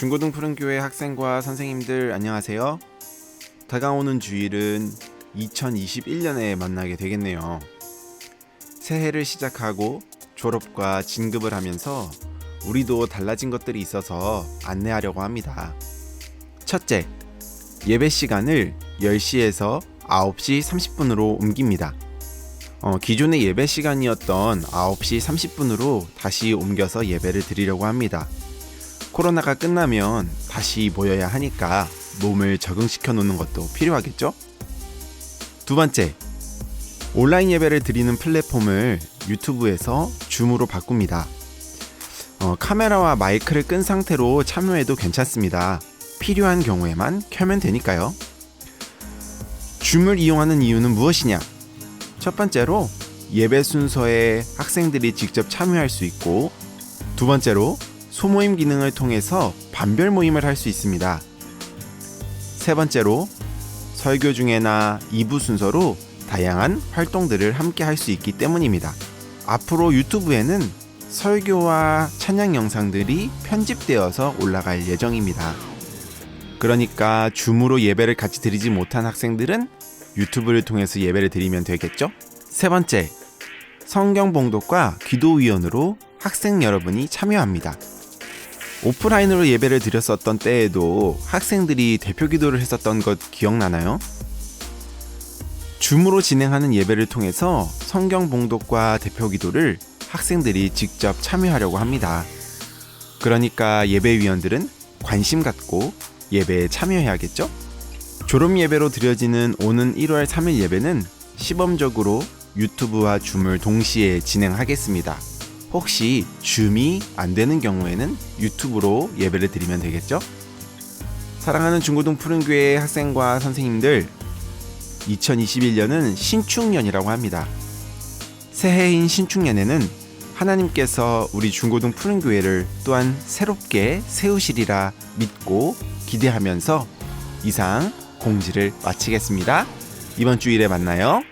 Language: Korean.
중고등 푸른교회 학생과 선생님들 안녕하세요. 다가오는 주일은 2021년에 만나게 되겠네요. 새해를 시작하고 졸업과 진급을 하면서 우리도 달라진 것들이 있어서 안내하려고 합니다. 첫째, 예배 시간을 10시에서 9시 30분으로 옮깁니다. 어, 기존의 예배 시간이었던 9시 30분으로 다시 옮겨서 예배를 드리려고 합니다. 코로나가 끝나면 다시 모여야 하니까 몸을 적응시켜 놓는 것도 필요하겠죠? 두 번째, 온라인 예배를 드리는 플랫폼을 유튜브에서 줌으로 바꿉니다. 어, 카메라와 마이크를 끈 상태로 참여해도 괜찮습니다. 필요한 경우에만 켜면 되니까요. 줌을 이용하는 이유는 무엇이냐? 첫 번째로 예배 순서에 학생들이 직접 참여할 수 있고 두 번째로 소모임 기능을 통해서 반별 모임을 할 수 있습니다. 세 번째로 설교 중에나 2부 순서로 다양한 활동들을 함께 할 수 있기 때문입니다. 앞으로 유튜브에는 설교와 찬양 영상들이 편집되어서 올라갈 예정입니다. 그러니까 줌으로 예배를 같이 드리지 못한 학생들은 유튜브를 통해서 예배를 드리면 되겠죠? 세 번째, 성경 봉독과 기도위원으로 학생 여러분이 참여합니다. 오프라인으로 예배를 드렸었던 때에도 학생들이 대표 기도를 했었던 것 기억나나요? 줌으로 진행하는 예배를 통해서 성경 봉독과 대표 기도를 학생들이 직접 참여하려고 합니다. 그러니까 예배위원들은 관심 갖고 예배에 참여해야겠죠? 졸업 예배로 드려지는 오는 1월 3일 예배는 시범적으로 유튜브와 줌을 동시에 진행하겠습니다. 혹시 줌이 안 되는 경우에는 유튜브로 예배를 드리면 되겠죠? 사랑하는 중고등 푸른교회 학생과 선생님들, 2021년은 신축년이라고 합니다. 새해인 신축년에는 하나님께서 우리 중고등 푸른교회를 또한 새롭게 세우시리라 믿고 기대하면서 이상 공지를 마치겠습니다. 이번 주일에 만나요.